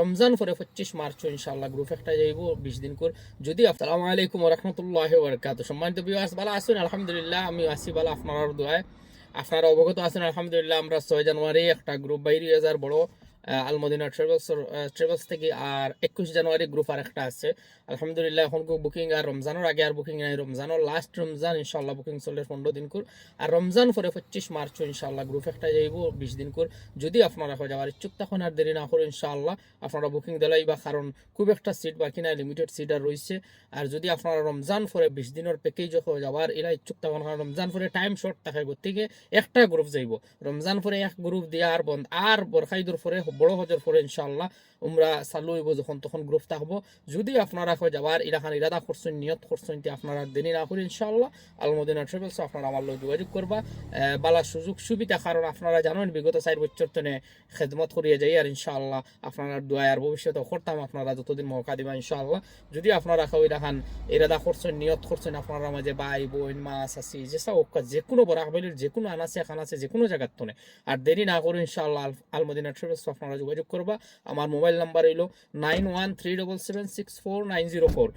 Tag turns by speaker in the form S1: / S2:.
S1: রমজান পরে পঁচিশ মার্চ ইনশাল্লাহ গ্রুপ একটা যাইব, বিশ দিন করে। যদি আসসালামু আলাইকুম রহমতুল্লাহ বরকাত সম্মানিত বিবাস ভালো আসুন আলহামদুলিল্লাহ আমি আসি ভালো। আপনার দোয়ায়। আপনারা অবগত আছেন, আলহামদুলিল্লাহ, আমরা ছয় জানুয়ারি একটা গ্রুপ বাইরে যার বড় আলমদিনা ট্রেভেলস ট্রেভেলস থেকে আর একুশ জানুয়ারি গ্রুপ আর একটা আছে। আলহামদুলিল্লাহ, এখন বুকিং আর রমজানের আগে আর বুকিং নাই। রমজানের লাস্ট রমজান ইনশাল্লাহ বুকিং চলে পনেরো দিন কর। আর রমজান পরে পঁচিশ মার্চ ইনশাল্লাহ গ্রুপ একটা যাইব, বিশ দিন কর। যদি আপনারা যাওয়ার ইচ্ছুক, তখন আর দেরি না করে, ইনশাআল্লাহ, আপনারা বুকিং দিলাই বা কারণ খুব একটা সিট বাকি নাই লিমিটেড সিট আর রয়েছে। আর যদি আপনারা রমজান পরে বিশ দিনের প্যাকেজ হয়ে যাওয়ার এরা ইচ্ছুক, তখন কারণ রমজান পরে টাইম শর্ট থাকে গতিকে একটা গ্রুপ যাইব। রমজান পরে এক গ্রুপ দিয়া আর বন্ধ। আর বরখাইদুর পরে বড় হজর পরে ইনশাআল্লাহ। উমরা চালু হইব যখন, তখন গ্রুপ থাকব যদি আপনারা হয়ে যাওয়ার ইরাখান ইরাদা করছেন, নিয়ত করছেন তে আপনারা দেরি না করে ইনশাআল্লাহ আলমদিনা ট্রাভেলস, আপনারা আমার লোক যোগাযোগ করবা। বালা সুযোগ সুবিধা কারণ আপনারা জানেন, বিগত চার বছর তনে খেদমত করিয়ে যাই আর ইনশাআল্লাহ আপনারা দোয়া আর ভবিষ্যতে করতাম, আপনারা যতদিন মৌকা দিবা ইনশাআল্লাহ। যদি আপনারা খাওয়াই রাখান ইরাদা করছেন, নিয়ত করছেন, আপনারা মাঝে ভাই, বোন, মা, চাচি, যে সব যে কোনো বরাক বেলির যে কোনো আনাচে খানাচে যে কোনো জায়গার তনে। আর দেরি না করে ইনশাআল্লাহ আল- আলমদিনা ট্রাভেলস আপনারা যোগাযোগ করবা। আমার মোবাইল নাম্বার এলো nine one three double seven six four nine zero four.